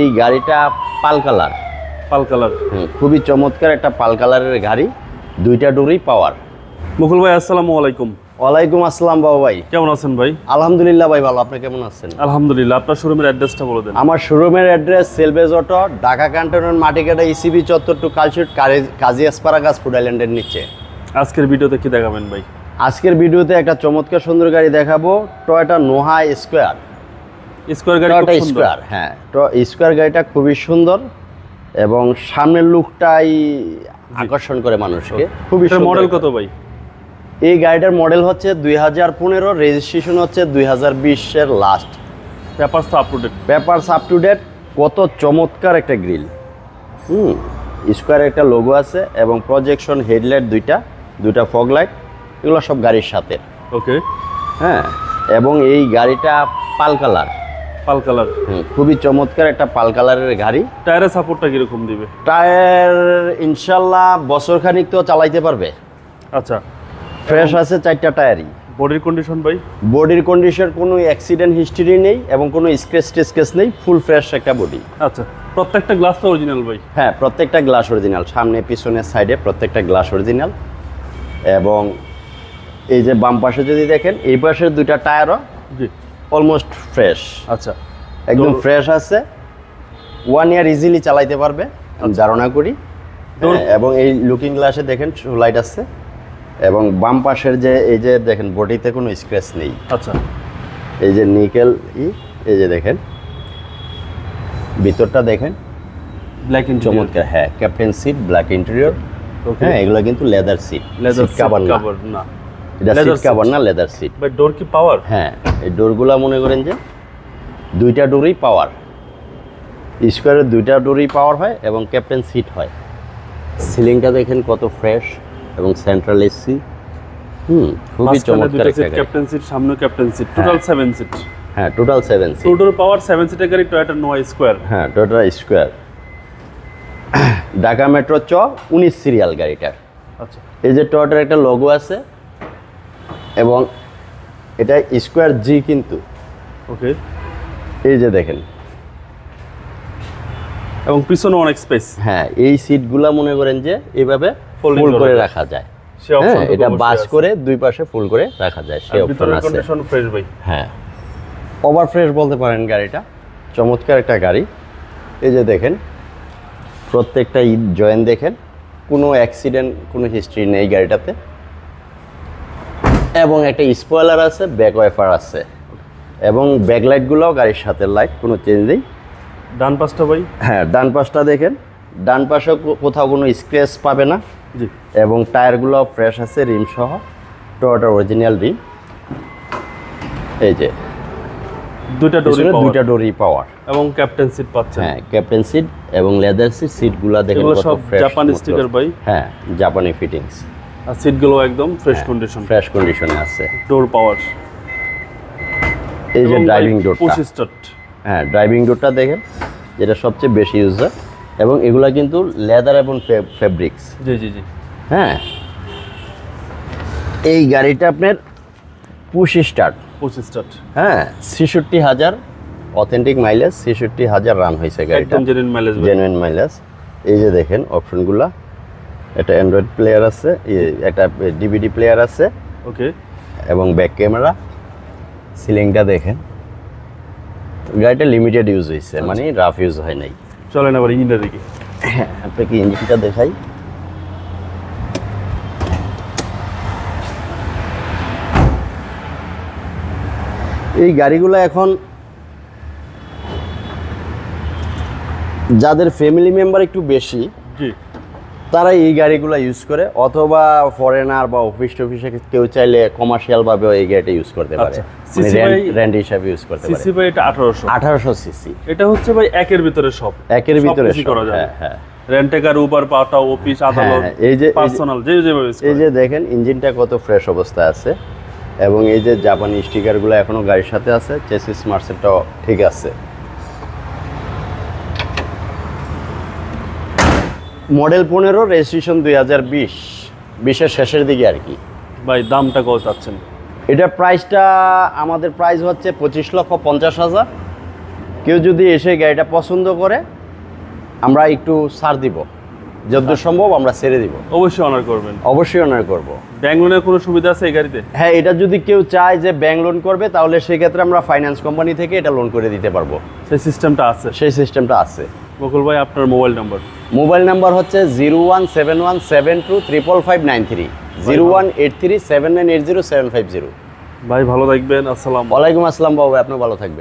এই গাড়িটা পাল কালার। পাল কালার। খুবই চমৎকার একটা পাল কালারের গাড়ি দুইটা ডোরি পাওয়ার। মুকুল ভাই আসসালামু আলাইকুম। ওয়ালাইকুম আসসালাম বাবু ভাই। কেমন আছেন ভাই? আলহামদুলিল্লাহ ভাই ভালো আপনি কেমন আছেন? আলহামদুলিল্লাহ আপনার শোরুমের অ্যাড্রেসটা বলে দেন। আমার শোরুমের address salvage auto Dhaka cantonment Matikata ECB চত্বর টু কালশুট কাজী আসপারাগাস ফুড আইল্যান্ডের নিচে। আজকের ভিডিওতে কি দেখাবেন ভাই? আজকের ভিডিওতে একটা চমৎকার সুন্দর গাড়ি দেখাবো টয়টা নোহা স্কোয়ার স্কোয়ার গাড়ি টয়োটা স্কোয়ার হ্যাঁ স্কোয়ার গাড়িটা খুবই সুন্দর এবং সামনের লুকটাই আকর্ষণ করে মানুষকে খুবই মডেল কত ভাই? এই গাড়িটার মডেল হচ্ছে দুই হাজার পনেরো রেজিস্ট্রেশন হচ্ছে দুই হাজার বিশের last papers up to date papers up to date কত চমৎকার একটা গ্রিল হুম স্কোয়ার একটা লোগো আছে এবং প্রজেকশন হেডলাইট দুইটা দুইটা ফগ লাইট এগুলো সব গাড়ির সাথে। ওকে হ্যাঁ এবং এই গাড়িটা পাল কালার। পাল কালার। খুবই চমৎকার একটা পাল কালারের গাড়ি। টায়ারের সাপোর্টটা কীরকম দিবে? টায়ার ইনশাল্লাহ বছর খানিক তো চালাইতে পারবে। আচ্ছা। ফ্রেশ আছে চারটা টায়ারই। বডির কন্ডিশন ভাই? বডির কন্ডিশন কোনো অ্যাক্সিডেন্ট হিস্টরি নেই এবং কোনো স্ক্রেচ টেস্কেস নেই ফুল ফ্রেশ একটা বডি আচ্ছা প্রত্যেকটা গ্লাস তো অরিজিনাল ভাই? হ্যাঁ প্রত্যেকটা গ্লাস অরিজিনাল সামনে পিছনের সাইডে প্রত্যেকটা গ্লাস অরিজিনাল এবং এই যে বাম পাশে যদি দেখেন এই পাশের দুইটা টায়ারও জি। অলমোস্ট ফ্রেশ আচ্ছা। একদম ফ্রেশ আছে। ওয়ান ইয়ার ইজিলি চালাইতে পারবে আমি ধারণা করি। এবং এই লুকিং গ্লাসে দেখেন লাইট আছে। এবং বাম পাশের যে এই যে দেখেন বডিতে কোনো স্ক্র্যাচ নেই। আচ্ছা। এই যে নিকেল ই এই যে দেখেন। ভিতরটা দেখেন। ব্ল্যাক ইন চমৎকার হ্যাঁ ক্যাপ্টেন সিট ব্ল্যাক ইন্টেরিয়র হ্যাঁ এগুলো কিন্তু লেদার সিট লেদার কভার না। এটা সিট কাভার না লেদার সিট ডোর কি পাওয়ার হ্যাঁ এই ডোরগুলা মনে করেন যে দুইটা ডোরই পাওয়ার স্কোয়ারের দুইটা ডোরই পাওয়ার হয় এবং ক্যাপ্টেন সিট হয়। সিলিংটা দেখেন কত ফ্রেশ এবং সেন্ট্রাল এসি হুম খুবই চমৎকার ক্যাপ্টেন সিট সামনে ক্যাপ্টেন সিট টোটাল সিট হ্যাঁ। টোটাল সিট টু পাওয়ার সিটের গাড়ি টয়োটা নোয়া স্কোয়ার হ্যাঁ টোটাল স্কোয়ার ঢাকা মেট্রো চ উনিশ সিরিয়াল গাড়িটার। আচ্ছা। এই যে টয়োটার একটা লোগো আছে এবং এটা স্কোয়ার জি কিন্তু। ওকে। এই যে দেখেন। এবং পিছনে অনেক স্পেস হ্যাঁ এই সিটগুলা মনে করেন যে এইভাবে Folding ফুল করে রাখা। যায়। হ্যাঁ এটা বাস করে দুই পাশে ফুল করে রাখা যায় সে অপশন আছে। ফ্রেশ ভাই। হ্যাঁ। ওভার ফ্রেশ বলতে পারেন গাড়িটা। চমৎকার একটা গাড়ি। এই যে দেখেন প্রত্যেকটা জয়েন দেখেন। কোনো অ্যাক্সিডেন্ট কোনো হিস্ট্রি নেই গাড়িটাতে। এবং একটা স্পয়লার আছে ব্যাক ওয়াইফার আছে। এবং ব্যাকলাইটগুলোও গাড়ির সাথে লাইট কোনো চেঞ্জ নেই। ডান পাশটা ভাই? হ্যাঁ ডান পাশটা দেখেন। ডান পাশে কোথাও কোনো স্ক্র্যাচ পাবে না। জি। এবং টায়ারগুলো ফ্রেশ আছে রিম সহ। টয়োটার অরিজিনাল রিম এই যে। দুইটা ডোরি দুইটা ডোরি পাওয়ার এবং ক্যাপ্টেন সিট পাচ্ছেন। হ্যাঁ ক্যাপ্টেন সিট এবং লেদার সিট সিটগুলো দেখেন কত সব ফ্রেশ জাপানি স্টিকার ভাই। হ্যাঁ জাপানি ফিটিংস আর সিটগুলো একদম ফ্রেশ কন্ডিশন ফ্রেশ কন্ডিশনে আছে। ডোর পাওয়ার এই যে ড্রাইভিং ডোরটা পঁচিশ স্টার্ট হ্যাঁ ড্রাইভিং ডোরটা দেখেন যেটা সবচেয়ে বেশি ইউজ হয় এবং এগুলা কিন্তু লেদার এবং ফেব্রিক্স জি জি জি। হ্যাঁ। এই গাড়িটা আপনার পুশ স্টার্ট পঁচিশ স্টার্ট হ্যাঁ ছেষট্টি হাজার অথেন্টিক মাইলেজ ছেষট্টি হাজার রান হয়েছে গাড়িটা। জেনুইন মাইলেজ জেনুইন মাইলেজ এই যে দেখেন অপশনগুলা একটা অ্যান্ড্রয়েড প্লেয়ার আছে একটা ডিভিডি প্লেয়ার আছে ওকে এবং ব্যাক ক্যামেরা সিলিংটা দেখেন। গাড়িটা লিমিটেড ইউজ হয়েছে মানে রাফ ইউজ হয় নাই। চলেন আবার ইঞ্জিনের দিকে হ্যাঁ আপনাকে ইঞ্জিনটা দেখাই। এই গাড়িগুলো এখন যাদের ফ্যামিলি মেম্বার একটু বেশি জি। তারা এই গাড়িগুলো ইউজ করে অথবা ফরেনার বা অফিস টফিসে কেউ চাইলে কমার্শিয়াল ভাবে এই গাড়িটা ইউজ করতে পারে। রেন্ট হিসাবে ইউজ করতে পারে। সিসি ভাই এটা আঠারোশো। আঠারোশো সিসি এটা হচ্ছে ভাই একের ভিতরে সব। একের ভিতরে সব, করা যাবে। হ্যাঁ রেন্টেকার উবার পাটা অফিস আদালত এই যে- এই যে- পার্সোনাল যে যেভাবে এই যে দেখেন ইঞ্জিনটা কত ফ্রেশ অবস্থায় আছে এবং এই যে জাপানি স্টিকারগুলো এখনও গাড়ির সাথে আছে চেসিস মার্সেলটাও ঠিক আছে। মডেল পনেরো রেজিস্ট্রেশন দুই হাজার বিশ। বিশের শেষের দিকে আর কি। ভাই দামটা কত চাচ্ছেন? এটার প্রাইসটা আমাদের প্রাইস হচ্ছে পঁচিশ লক্ষ পঞ্চাশ হাজার। কেউ যদি এসে গাড়িটা পছন্দ করে আমরা একটু ছাড় দিব। যতদূর সম্ভব আমরা ছেড়ে দিব। অবশ্যই অনার করবেন। অবশ্যই অনার করব। ব্যাংক লোনের কোনো সুবিধা আছে এই গাড়িতে? হ্যাঁ এটা যদি কেউ চায় যে ব্যাংক লোন করবে তাহলে সেক্ষেত্রে আমরা ফাইন্যান্স কোম্পানি থেকে এটা লোন করে দিতে পারব। সেই সিস্টেমটা আছে? সেই সিস্টেমটা আছে। বকুল ভাই আপনার মোবাইল নাম্বার? মোবাইল নাম্বার হচ্ছে zero one seven one seven two triple five nine three. Zero one eight three seven nine eight zero seven five zero. ভাই ভালো থাকবেন আসসালাম ওয়ালাইকুম আসসালাম বাবু আপনি ভালো থাকবেন।